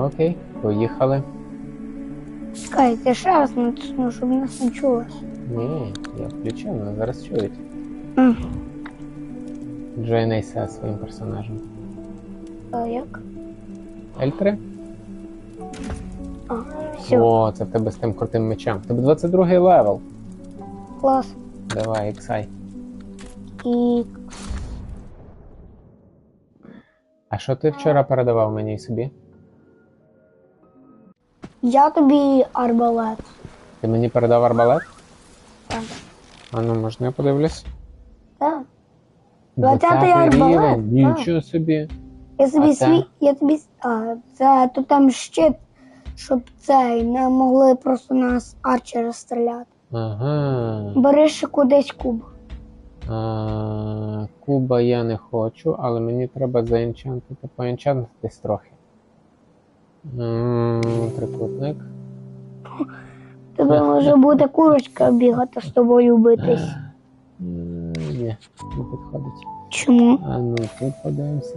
Окей, поїхали. Чекай, я ще раз натисну, щоб нас не чулось. Ні, я включив, але зараз чують. Джейн Ейса своїм персонажем. а як? L3? А, все, О, це в тебе з тим крутим мечем. В тебе 22 й левел. клас. Давай, іксай. І А що ти вчора передавав мені собі? Я тобі арбалет. Ти мені передав арбалет? Так. А ну, можна я подивлюсь? Так. 20-й 20-й арбалет, Нічого собі. Я це? свій, я тобі. А, це то там щит, щоб цей не могли просто нас арчери стріляти. Ага. Бери ще кудись куб. А, куба я не хочу, але мені треба заенчантити, поенчантитись трохи. М, Трикутник. Тебе може буде курочка бігати з тобою битись. М, Ні, не підходить. Чому? А ну тут подивимося.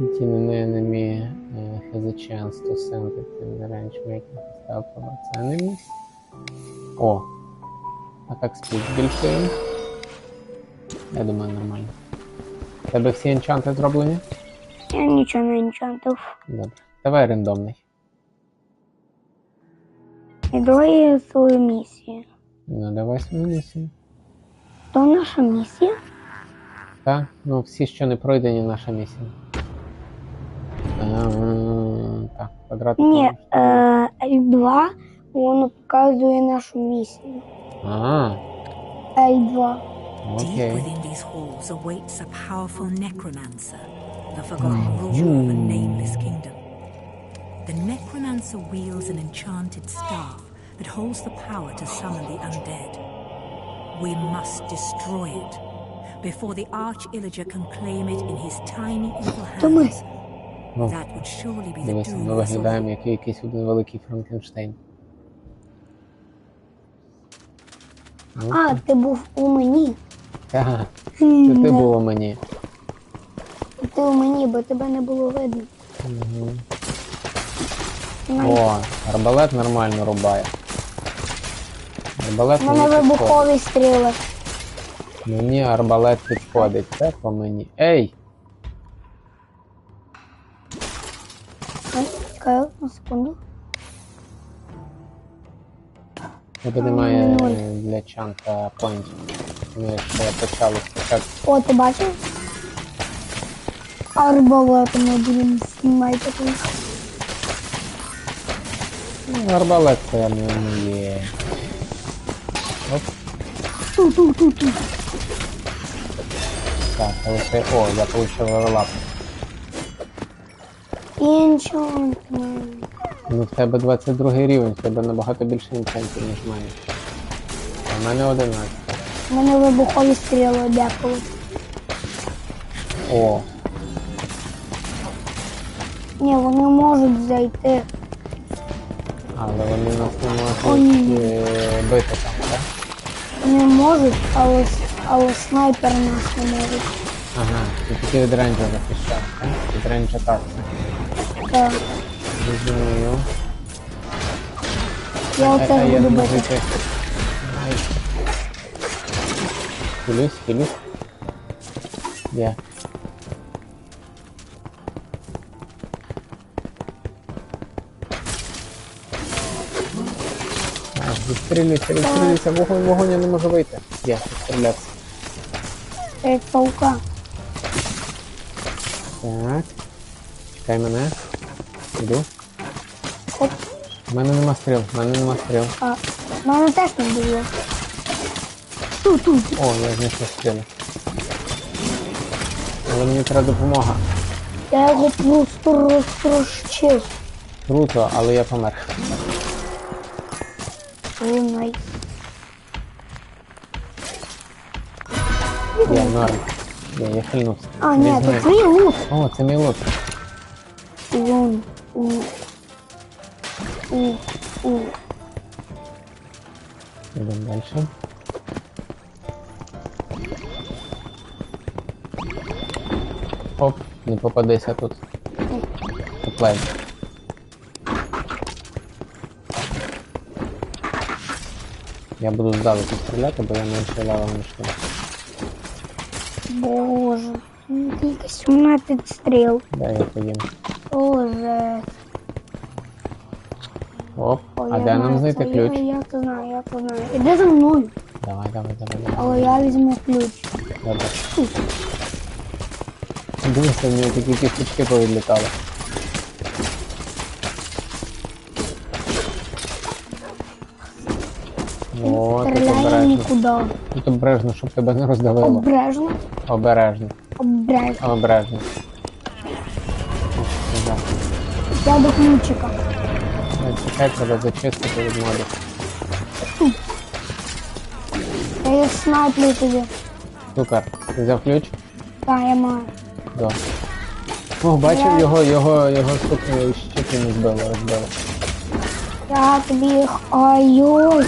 An enemy uh, has a chance to send it in the range making his help enemies. О! Збільшуємо. Я думаю, нормально. У Тебе всі енчанти зроблені? Я нічого не енчантив. Добре. Давай рандомний. І давай свою місію. Ну, давай свою місію. То наша місія? Так? Ну, всі, що не пройдені, наша місія. Ем, Так, квадрат. Ні, е, L2 воно показує нашу місію. А, L2. Deep окей. within these halls awaits a powerful necromancer, the forgotten ruler of a nameless kingdom. The necromancer wields an enchanted staff that holds the power to summon the undead. We must destroy it before the arch illager can claim it in his tiny evil hands. Ну, That would surely be the doom ми of us all. виглядаємо як якийсь один великий Франкенштейн. Ну, А, ти був у мені. Ага, це ти да. було мені. Ти у мені, бо тебе не було видно. Мгм. О, арбалет нормально рубає. Арбалет У мене мені підходить. вибухові стріли. Мені арбалет підходить. Це по мені. Ей! Ай, Чекаю на секунду. Тебе немає для чанка поінтів. Ми ще почали спочатку. О, ти бачив? Арбалетом знімати тут. Ну, арбалет не. Оп, Ту-ту-ту-ту. так, але це. О, я получив левелап. Інчантмент. Ну, в тебе 22 рівень, в тебе набагато більше інцентів, ніж мене. А в мене 11. У мене вибухові стріли деколи. О, Ні, вони можуть зайти. Але вони нас не Ой. можуть е, бити там, так? Вони можуть, але, с- але снайпер нас не може. Ага, ти тільки від рейнджа захищав, так? Від рейнджа так. Так. Розумію. Я оце я буду можу бити. йти. Ай. Хилюсь, хилюсь. Є. Відстрілюйся, відстрілюйся, вогонь, вогонь, я не можу вийти. Є, відстрілятися. Це як паука. Так. Чекай мене. Іду. Оп. У мене нема стріл, у мене нема стріл. А, в мене теж не було. Ту-ту. О, я знайшов стріли. Але мені треба допомога. Я його просто розтрощив. Круто, але я помер. Ой, най. Я норм. Я, я хильнувся. А, ні, Візьми. це твій лут. О, це мій лут. Вон. У. У. У. Йдемо далі. Оп, не попадися тут. Тут Я буду здалеку стріляти, бо я менше левел, ніж ти. Боже. ну, 17 стріл. Дай я поїм. Боже. Оп, Ой, а я де нам знаю знайти ключ? Я, я то знаю, я то знаю. Іди за мною, Давай, давай, давай, давай. але я візьму ключ. Добре. Дивися, в нього такі кісточки повідлітали. Тут Стріляє обережно. нікуди. Тут обережно, щоб тебе не роздавило. Обережно, Обережно. обережно. Обережно. Я до ключика. Е, Чекай, треба зачистити від модів. Я їх снайплю тобі. Супер. Ти взяв ключ? Так, я маю. Да. О, бачив його, його, його стукнули щеки не збило, розбило. Я тобі їх. Ой-ой.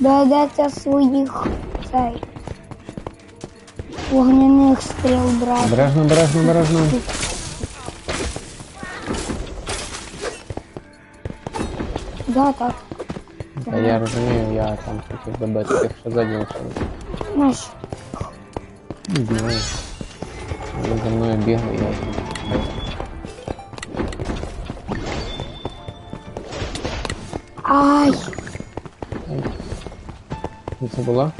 Доведеться своїх цей. Вогняних стріл брати. Обережно, обережно, обережно. Да, так. Та я розумію, я там хотів добити тих, що ззаді лишилися. Знаєш, Не знаю. Вони за мною бігли, я їх не бив. ай. Це було?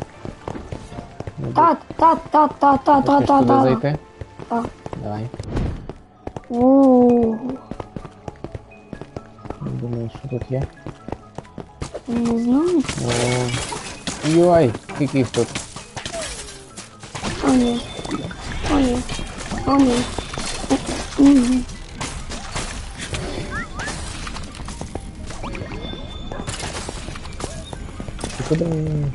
Ну, Та, та, та, та, та, та, та, туди та. зайти? Так. Давай. У, Думаю, що тут є. Не знаю. О, Йой, скільки їх тут. О, ні. О, ні. О, ні. Мгм. Куди?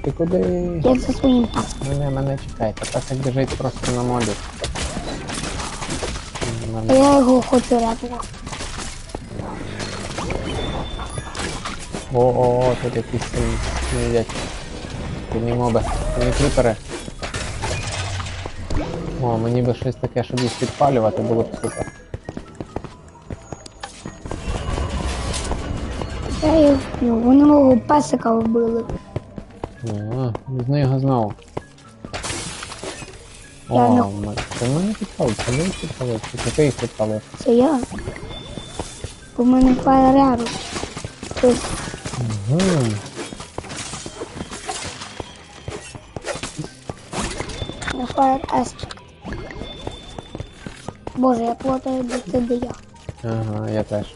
Ти куди? Я за своїм. Мене, мене чекай, та пасик біжить просто на моді. А я його хочу рятувати. О, о, о, тут якісь сильні сидять. Сильні моби. Сильні кріпери. О, мені би щось таке, щоб їх підпалювати, було б супер. Я їх вб'ю. Вони мого песика вбили. О, візьми його знову. Я О, не- ми- це мене підпалив, це він підпалив, чи це ти їх підпалив? Це я. У мене фаєряру. Тобто, Угу. на фаєр аспект. Боже, я плутаю, де це де я. Ага, я теж.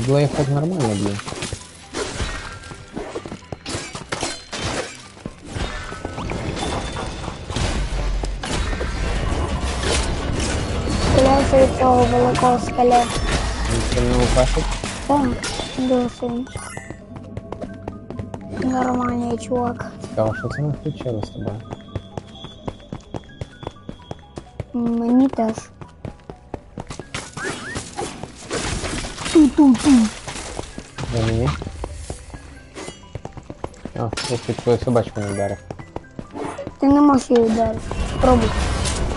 Тут Блейд так нормально б'є. Стріляюся від цього великого скеля. Він сильно упашить. Так, досить. Нормальний чувак. Цікаво, що це ми включили з тобою? Ту-ту-ту. Де мені? О, я під твою собачку не вдарив. Ти не можеш її вдарити. Спробуй.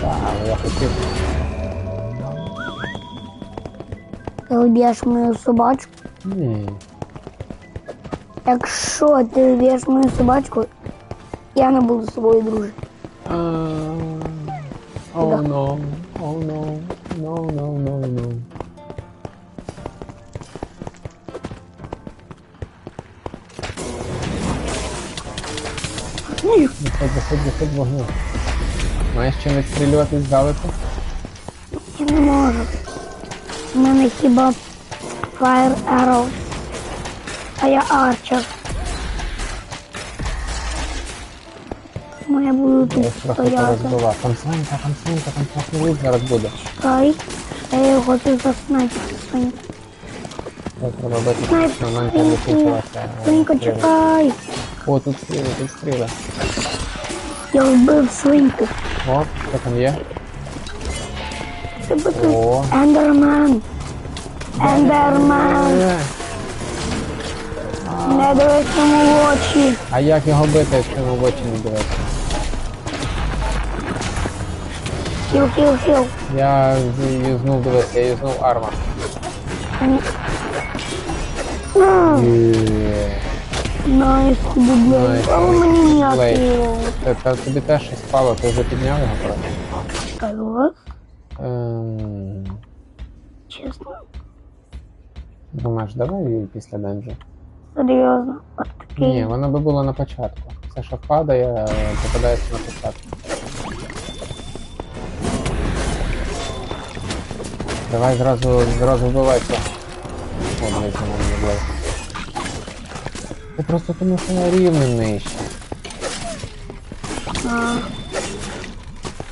Так, але я хотів. Ти вб'єш мою собачку. Ні. Якщо ти вб'єш мою собачку, я не буду з тобою дружити. А, Oh no, oh no, no, no, no, no. Ні. Виходь, виходь, виходь вогню. Маєш чим відстрілювати здалеку? Я не можу. У мене хіба Fire Arrow. А я Арчер. Тому я буду тут їх стояти. порозбивав. Там свинка, там свинка, там лук зараз буде. Чекай. Я його хочу заснайпити. Свинька. Це треба бити, Снайп, що в мене свиньку. закінчилася. е, Свинька, стріли. чекай. О, тут стріли, тут стріли. Я вбив свиньку. О, що там є? Це буде О. Ендермен. Ендермен. Е, Не дивись йому в очі. А як його бити, якщо йому в очі не дивитися? Хіл, хіл, хіл. Я юзнув, дивись, я юзнув арма. Є. Найс, блейд. Найс, Але мені ніяк не Та, та тобі теж щось впало, ти вже підняв його просто. скажу. Ем, Чесно. думаєш, давай після денджу? Серйозно. От такий. Ні, воно би було на початку. Все, що падає, попадається на початку. Давай зразу, зразу вбивай цього. О, блядь, не блядь. Ти просто тому що на рівень нижче. А,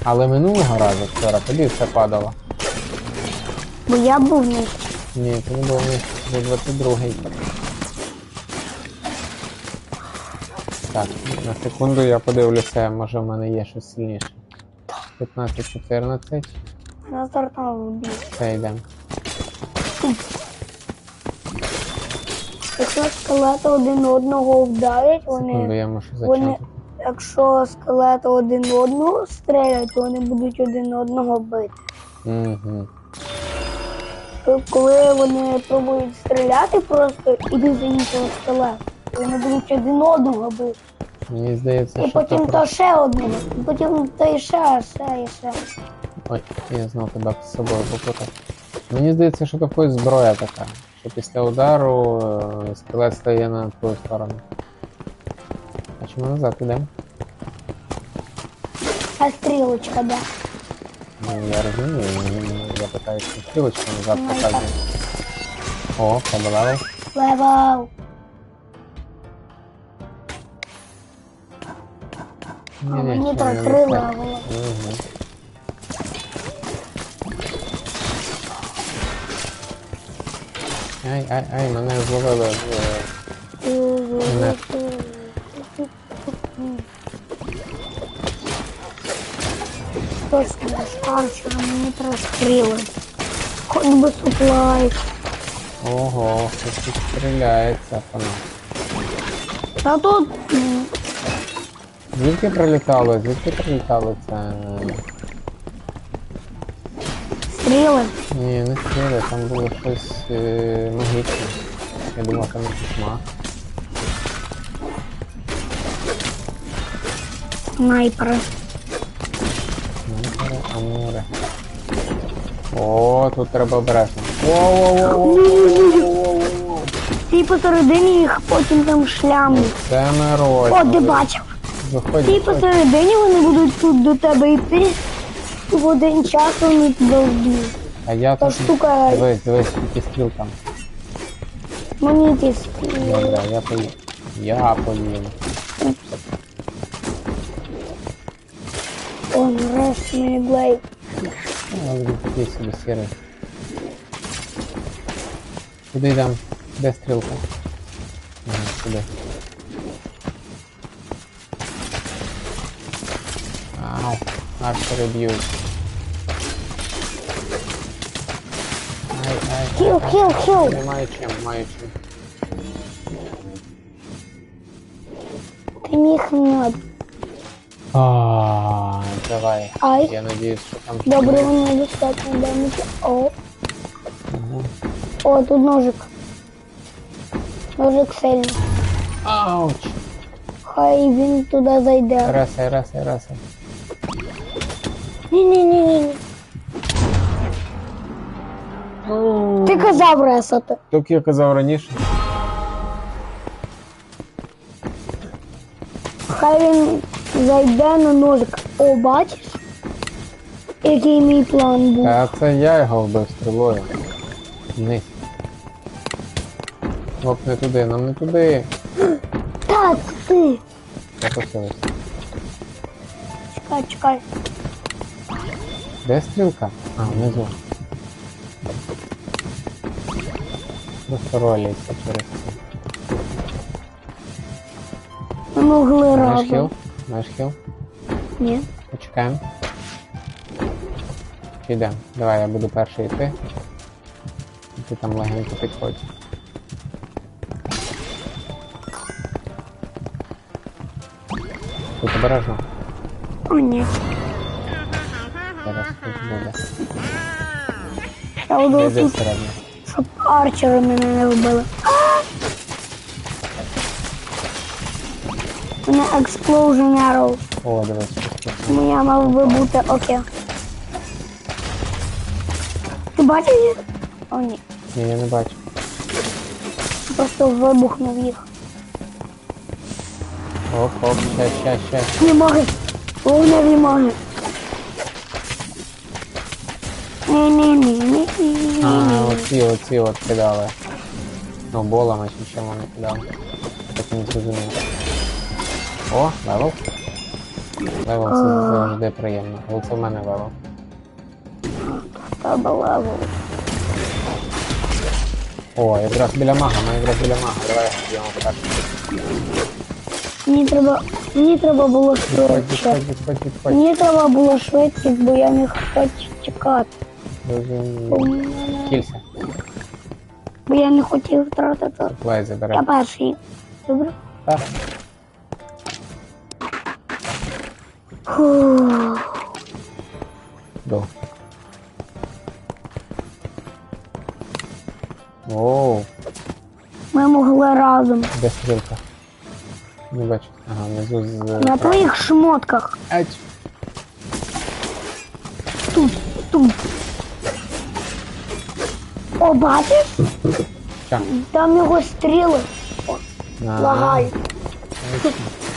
Але минулого разу вчора тобі все падало. бо я був нижче. Ні, ти не був нижче, це 22-й. Так, на секунду я подивлюся, може в мене є щось сильніше. 15-14, На стартовому бій. це йдемо. Якщо скелети один одного вдарять, Секунду, вони. я Вони, якщо скелети один одного стрілять, то вони будуть один одного бити. Угу. Коли вони пробують стріляти просто іди за іншого скелета, то вони будуть один одного бити. Мені здається, І що потім то ще одного, і потім то і ще, ще, і ще. Ой, я знов тебе з собою попутав. Мені здається, що то якась зброя така, що після удару е, скелет стає на твою сторону. А чому назад ідемо? А стрілочка, де? Ну, я розумію, я питаю, що стрілочка назад Ну, показує. О, побалали. Левел. Мені то три левели. Угу. Ай, ай, ай, мене зловили. е, Не. Точно, арчера, мені треба стріли. Хоч би суплай. Ого, хтось тут стріляється по нам. Та тут м, Звідки прилітало? Звідки прилітало це? Стріли. Ні, не стріли, там було щось е, магічне. Я думав, там якийсь маг. Снайпери. Амуре, амуре. О, тут треба обережно. Воу-воу-воу-воу-воу-воу-воу. Ти посередині їх потім там шлям. Це ми О, ти бачив. Виходь, Ти виходь. посередині вони будуть тут до тебе йти. І в один час вони тебе вб'ють. А я Та тут... штука Дивись, дивись, скільки стріл там. мені ті стріли. Добре, я поїм. Я поїм. О, нарешті мені блейд. Але такий собі сірий. Куди йдемо? Де стрілка? Ага, сюди. Ау, арчери б'ють. Ай, ай, Хіл, хіл, хіл. немає чим, маю чим. Ти міг не. А, давай. Ай. Я надіюсь, що там Добре, воно достатньо демеджу. О, Ага. о, тут ножик. Ножик сильний. Ауч! Хай він туди зайде. Ресай, ресай, ресай. Ні-ні-ні. Ти казав ресати. Так я казав раніше. Хай він зайде на ножик. О, бачиш? Який мій план був. Та це я його вбив стрілою. Вниз. Оп, не туди, нам не туди. Так, ти. Запустились. Чекай, чекай. Де стрілка? А, внизу. Просто роляться через це. Ми могли Маєш хіл? разом. Маєш хіл? Ні. Почекаємо. Підемо. Давай, я буду перший йти. І Ти там легенько підходь. Тут обережно. О, ні. зараз тут буде. Я буду Іди тут, щоб мене не вбили. У мене Explosion Arrow. О, дивись, щось тут. Тому я мав би бути окей. Ти бачиш їх? О, ні. Ні, я не бачу. Просто вибухнув їх. Оп, оп, ще, ще, ще. Вімоги. Повне вімоги. Ні-ні-ні-ні-ні. А, оці, оці от кидали. Ну, болами чи чим вони кидали. Так не зрозумів. О, левел. Левел це завжди приємно. Але це в мене левел. Тебе левел. О, якраз біля мага, ми якраз біля мага. Давай йдемо так. Мені треба, мені треба було швидше. відходь. Мені треба було швидкість, бо я не хотів чекати. Бо, Розумію. мене- Кілься. бо я не хотів втратити. Лей Я забере. перший. Добре? Так. Фух. До. Оу, Ми могли разом. де стрілка? Не бачу. Ага, внизу з... На твоїх шмотках. Ать. Тут, тут. О, бачиш? Що? Там його стріли. О, На. лагають.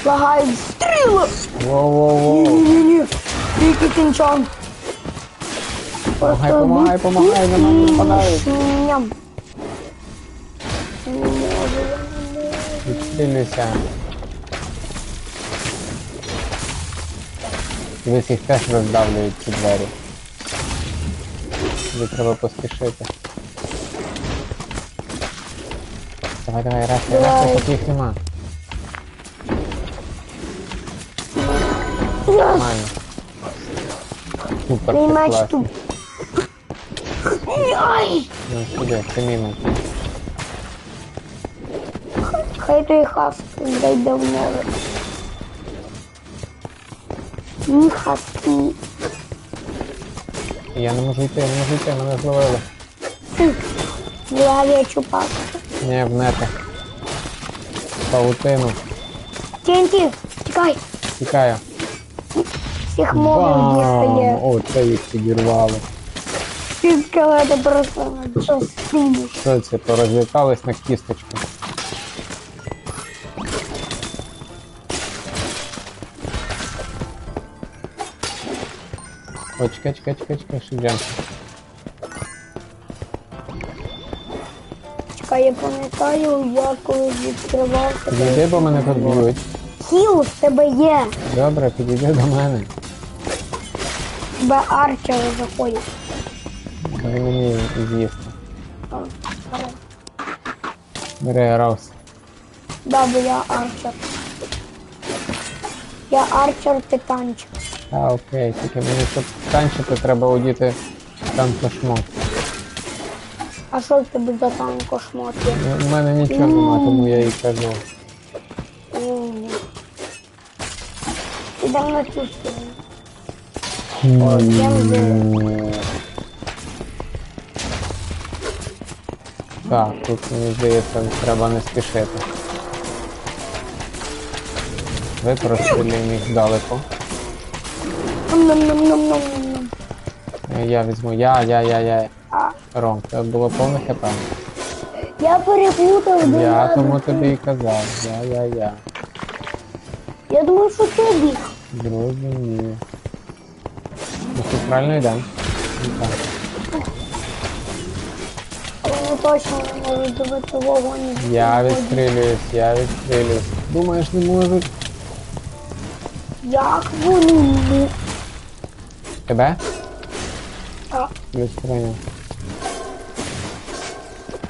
Лагають стріли. Воу-воу-воу. Ні-ні-ні. Тільки кінчан. Помагай, помагай, помагай, на мене нападають. Ням. Відстрілюйся. Дивись, їх теж роздавлюють ці двері. Тобі треба поспішити. Давай, давай, раз, раз, Давай. поки їх нема. Yes. Нормально. Супер, Мій це меч класно. тут. Ай! Ну сюди, це мій меч. Хай той хаск зайде в море. Ні хаски. Я не можу йти, я не можу йти, мене зловили. Лавія паску. Не, в нети. Паутину. Тінті, тікай. Тікаю. Всіх дістає. О, це їх підірвало. Ці скелети просто частину. Що це? Порозлітались на кісточку. Ой, чекай, чекай, чекай, чекай, шиджан. Чекай, я пам'ятаю, я колись відкривав Підійди, бо мене тут б'ють. Хіл в тебе є. Добре, підійди до мене. Тебе арчери заходять. Дай мені з'їсти. Бери Раус. Да, бо я арчер. Я арчер титанчик. А, окей, тільки мені щоб танчити, треба одіти танкошмот. А що в тебе за танко шмот є? Ну, У мене нічого нема, тому я і кажу. Ідемо на цю сторону. Так, тут мені здається, треба не спішити. Ви прострілюємо їх далеко. Я візьму. Я, я, я, я. Ром, це було повне хп. я перепутав до Я тому тобі і казав. Я, я, я. Я думав, що ти біг. Зрозумів. Ну тут правильно йдемо. Ну, так. Точно не можу добити вогонь. Я відстрілююсь, я відстрілююсь. Думаєш, не можуть? Як вони. Тебе? Плюс прийняв.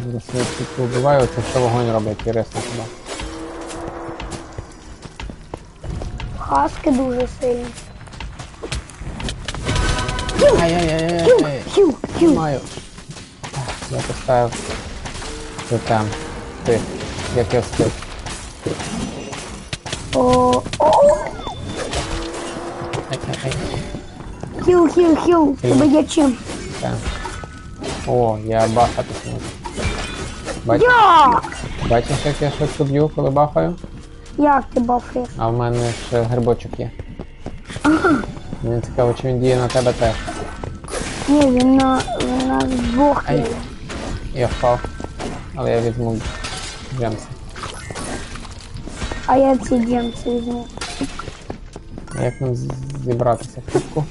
Зараз я тут вбиваю, це що вогонь робить, інтересно хіба. хаски дуже сильні. Ай-яй-яй-яй. Хю, хю. Маю. Я поставив. Ти там. Ти. Як я встиг. О, о, Ай, ай, ай. Хіл, хіл, хіл. Тебе є чим? О, я бахатись можу. Бач, Я! бачиш, як я швидко б'ю, коли бахаю? Як ти бафаєш? А в мене ще грибочок є. Мені цікаво, чи він діє на тебе теж. Ні, він на, він на двох Ай. є. Я впав. Але я візьму джемси. А я ці джемці візьму. А Як нам з- зібратися в кубку?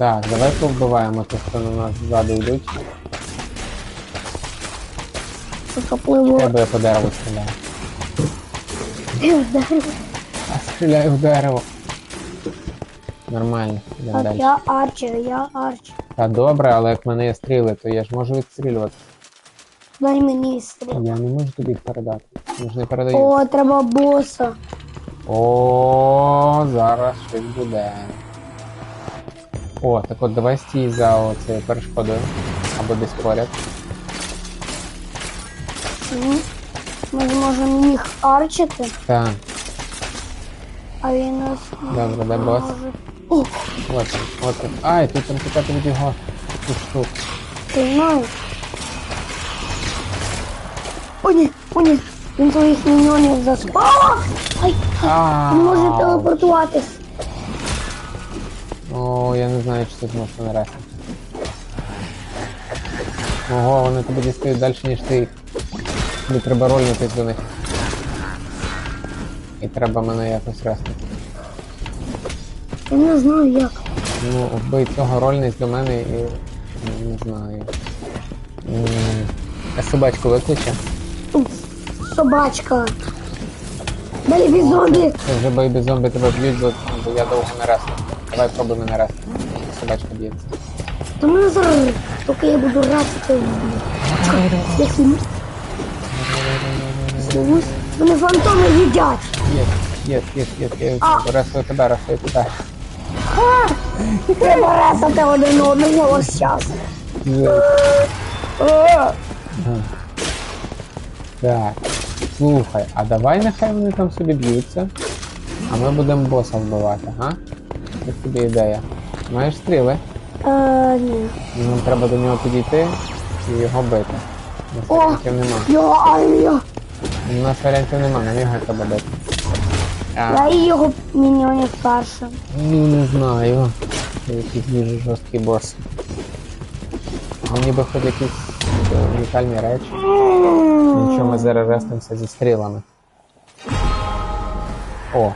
Так, давай повбиваємо тих, хто на нас ззаду йдуть. Треба я по дереву стріляю. А стріляю в дерево. Нормально, йдемо Так, далі. я арчер, я арчер. Та добре, але як в мене є стріли, то я ж можу відстрілювати. Дай мені стріл. Я не можу тобі їх передати. Я ж не передаю. О, треба боса. О, зараз щось буде. О, так от давай стій за оцією перешкодою. Або десь поряд. Мгм. Ми зможемо їх арчити, Так, а він нас добре, де бос? може. О, От він, от він. Ай, тут там тікати від його штук. ти знаєш? О, ні, о, ні. Він своїх міньонів заспав. Ай, він може телепортуватись. О, я не знаю, чи ти зможеш нарести. Ого, вони тебе дістають далі, ніж ти їх. Тобі треба рольнутись до них. І треба мене якось рести. Я не знаю як. Ну, вбий цього рольниць до мене і. ну, Не знаю. А собачку викличе? Собачка. Бейбі зомбі. Це вже бейбі зомбі тебе б'ють, бо, я довго не ресту. Давай пробуй мене рести. Собачка б'ється. Та мене зараз, поки я буду рацити. Я сім. Слусь. Мене фантоми їдять. Є, є, є, є, є. А. Рестую тебе, рестую тебе. Ха! Треба ресати один одного ось час. Е, Так. Слухай, а давай нехай вони там собі б'ються, а ми будемо боса вбивати, га? Як тобі ідея? Маєш стріли? Е, ні. Нам треба до нього підійти і його бити. У нас О! варіантів нема. Його армія. У нас варіантів нема, нам його треба бити. А, Я і його міньонів першим. ну не знаю. Це якийсь дуже жорсткий бос. Мені би хоч якісь е, унікальні речі. Нічого ми зараз рестимося зі стрілами. О,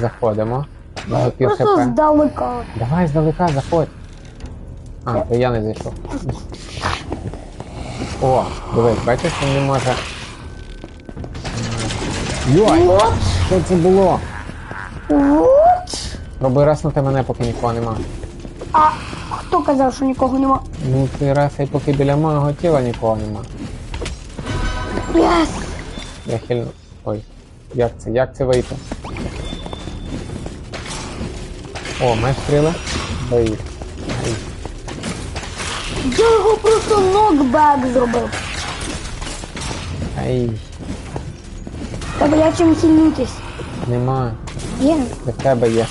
заходимо. Мого пів Просто хп. здалека. Давай здалека, заходь. А, то я не зайшов. О, дивись, бачиш, він не може. Йой! От, Що це було? от. Пробуй раснути мене, поки нікого нема. А хто казав, що нікого нема? Ну ти расай, поки біля мого тіла нікого нема. Єс. Я хильну. Ой, як це? Як це вийти? О? Бий. їх. Ай. Я його просто нокбек зробив. Ай, Треба я чим хильнутись. нема. Є. Для тебе є.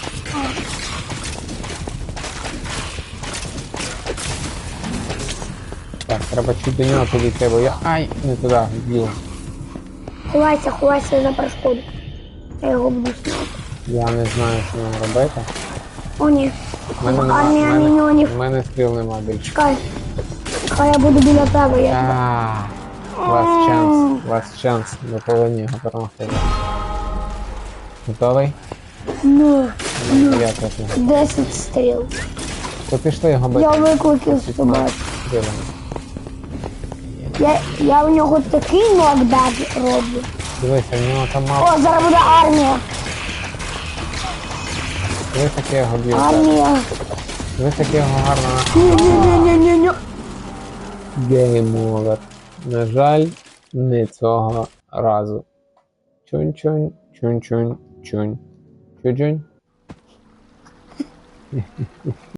Так, треба чуть до нього підійти, бо я. Ай, не туди, вбив. Ховайся, ховайся за перешкоду. Я його буду сняти. Я не знаю, що нам робити. О, ні. Мене нема, Армія в мене, міньонів. в мене стріл нема більше. Чекай. Хай я буду біля тебе. Я... А, chance, last chance. Ми повинні його перемогти. Готовий? Ну, Я теж не. 10 стріл. То пішли його бити. Я викликав. Стрілами. Я, я в нього такий нокбек роблю. Дивися, в нього там мало. О, зараз буде армія. Дивись, як я Ви б'ю. гарного. Ні-ні-ні-ні-ні. Game over. На жаль, не цього разу. Чунь-чунь, чунь-чунь, чунь. Чунь-чунь.